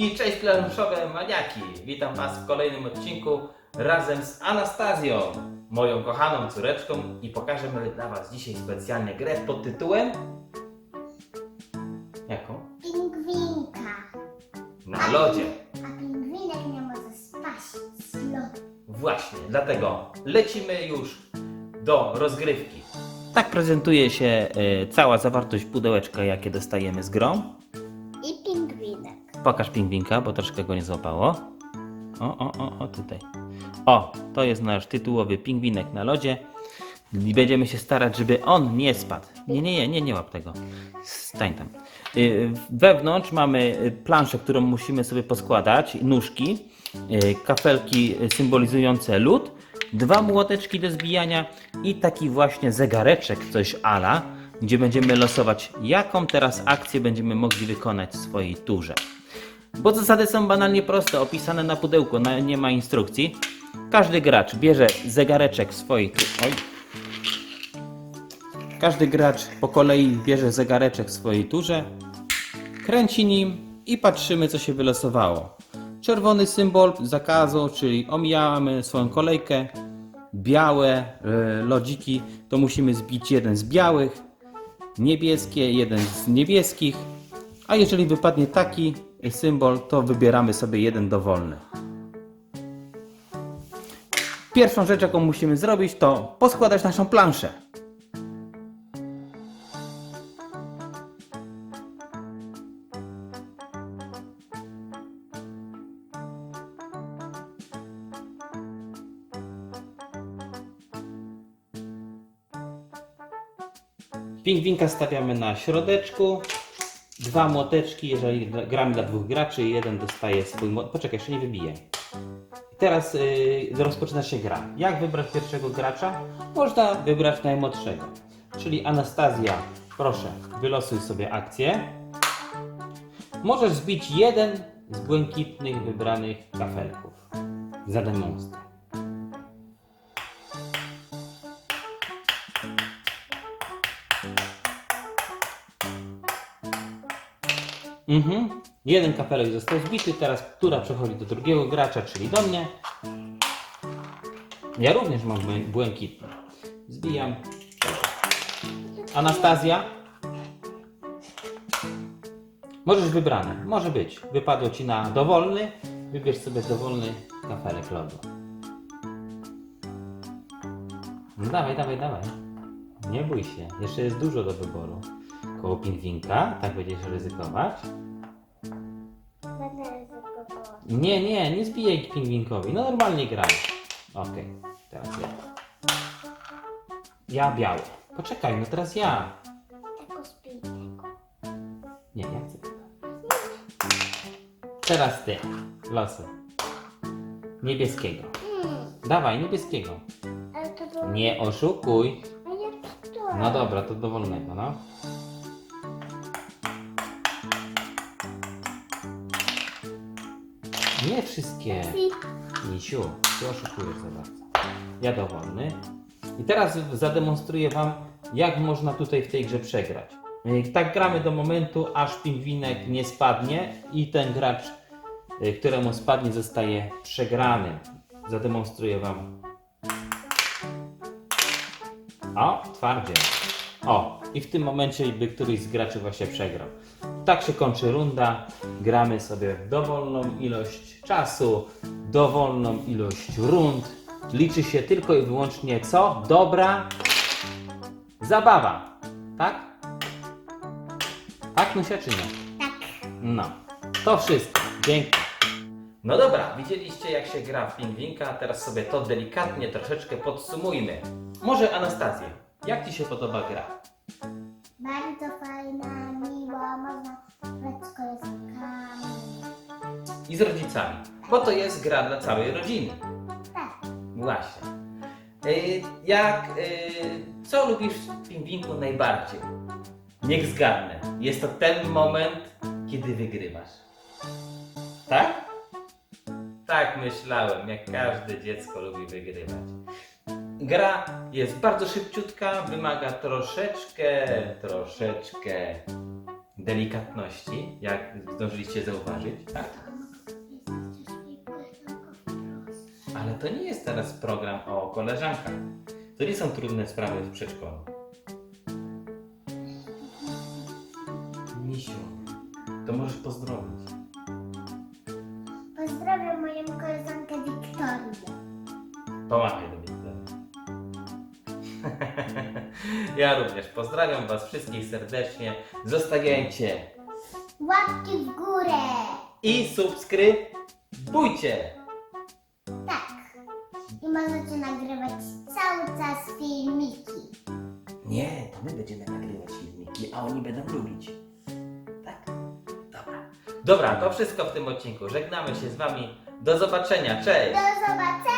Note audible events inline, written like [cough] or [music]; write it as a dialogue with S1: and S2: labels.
S1: I cześć planszowe maniaki! Witam Was w kolejnym odcinku razem z Anastazją, moją kochaną córeczką i pokażemy dla Was dzisiaj specjalnie grę pod tytułem... Jaką?
S2: Pingwinka.
S1: Na lodzie.
S2: A pingwinek nie może spaść z lodu.
S1: Właśnie, dlatego lecimy już do rozgrywki. Tak prezentuje się e, cała zawartość pudełeczka, jakie dostajemy z grą. Pokaż pingwinka, bo troszkę go nie złapało. O, o, o, o, tutaj. O, to jest nasz tytułowy pingwinek na lodzie. I będziemy się starać, żeby on nie spadł. Nie, nie, nie, nie, nie łap tego. Stań tam. Y, Wewnątrz mamy planszę, którą musimy sobie poskładać, nóżki, y, kafelki symbolizujące lód, dwa młoteczki do zbijania i taki właśnie zegareczek, coś ala, gdzie będziemy losować, jaką teraz akcję będziemy mogli wykonać w swojej turze. Bo zasady są banalnie proste, opisane na pudełku, na, nie ma instrukcji. Każdy gracz bierze zegareczek w swojej Oj. Każdy gracz po kolei bierze zegareczek w swojej turze, kręci nim i patrzymy, co się wylosowało. Czerwony symbol zakazu, czyli omijamy swoją kolejkę. Białe e, lodziki to musimy zbić jeden z białych, niebieskie jeden z niebieskich, a jeżeli wypadnie taki symbol, to wybieramy sobie jeden dowolny. Pierwszą rzecz, jaką musimy zrobić, to poskładać naszą planszę. Pingwinka stawiamy na środeczku. Dwa młoteczki, jeżeli gra- gramy dla dwóch graczy, jeden dostaje swój młot. Poczekaj, jeszcze nie wybijaj. Teraz yy, rozpoczyna się gra. Jak wybrać pierwszego gracza? Można wybrać najmłodszego. Czyli Anastazja, proszę, wylosuj sobie akcję. Możesz zbić jeden z błękitnych wybranych kafelków. Zademonstruj. Mhm. Jeden kafelek został zbity, teraz która przechodzi do drugiego gracza, czyli do mnie. Ja również mam błę- błękitny. Zbijam. Anastazja. Możesz wybrane. Może być. Wypadło ci na dowolny. Wybierz sobie dowolny kafelek lodu. No dawaj, dawaj, dawaj. Nie bój się. Jeszcze jest dużo do wyboru. Koło pingwinka. Tak będziesz ryzykować.
S2: Będę ryzykowała.
S1: Nie, nie, nie zbijaj pingwinkowi. No normalnie graj. Okej, teraz ja. Ja biały. Poczekaj, no teraz ja.
S2: Tylko z pingwinką.
S1: Nie, ja chcę tego. Teraz ty. Losy. Niebieskiego.
S2: Hmm,
S1: Dawaj, niebieskiego.
S2: ale to było...
S1: Nie oszukuj.
S2: A ja to...
S1: No dobra, to dowolnego, no. Nie wszystkie. Misiu, ty oszukujesz za bardzo. Ja dowolny. I teraz zademonstruję Wam, jak można tutaj w tej grze przegrać. Tak gramy do momentu, aż pingwinek nie spadnie i ten gracz, yy, któremu spadnie, zostaje przegrany. Zademonstruję Wam. O, twardzie. O, i w tym momencie by któryś z graczy właśnie przegrał. Tak się kończy runda. Gramy sobie dowolną ilość czasu, dowolną ilość rund. Liczy się tylko i wyłącznie co? Dobra zabawa. Tak? Tak, Nusia, czy nie?
S2: Tak.
S1: No, to wszystko. Dzięki. No dobra, widzieliście jak się gra w pingwinka, teraz sobie to delikatnie troszeczkę podsumujmy. Może Anastazja, jak Ci się podoba gra?
S2: Bardzo fajna, miła, można grać z koleżankami.
S1: I z rodzicami, bo to jest gra dla całej rodziny.
S2: Tak.
S1: Właśnie. Y, Jak, y, co lubisz w pingwinku najbardziej? Niech zgadnę. Jest to ten moment, kiedy wygrywasz. Tak? Tak myślałem, jak każde dziecko lubi wygrywać. Gra jest bardzo szybciutka, wymaga troszeczkę, troszeczkę delikatności, jak zdążyliście zauważyć. Tak. Ale to nie jest teraz program o koleżankach. To nie są trudne sprawy w przedszkolu. Misiu, to możesz pozdrowić.
S2: Pozdrawiam moją koleżankę Wiktorię.
S1: Pomachaj do mnie. [laughs] Ja również pozdrawiam Was wszystkich serdecznie. Zostawiajcie
S2: Łapki w górę!
S1: i subskrybujcie.
S2: Tak. I możecie nagrywać cały czas filmiki.
S1: Nie, to my będziemy nagrywać filmiki, a oni będą lubić. Tak? Dobra. Dobra, to wszystko w tym odcinku. Żegnamy się z Wami. Do zobaczenia. Cześć!
S2: Do zobaczenia!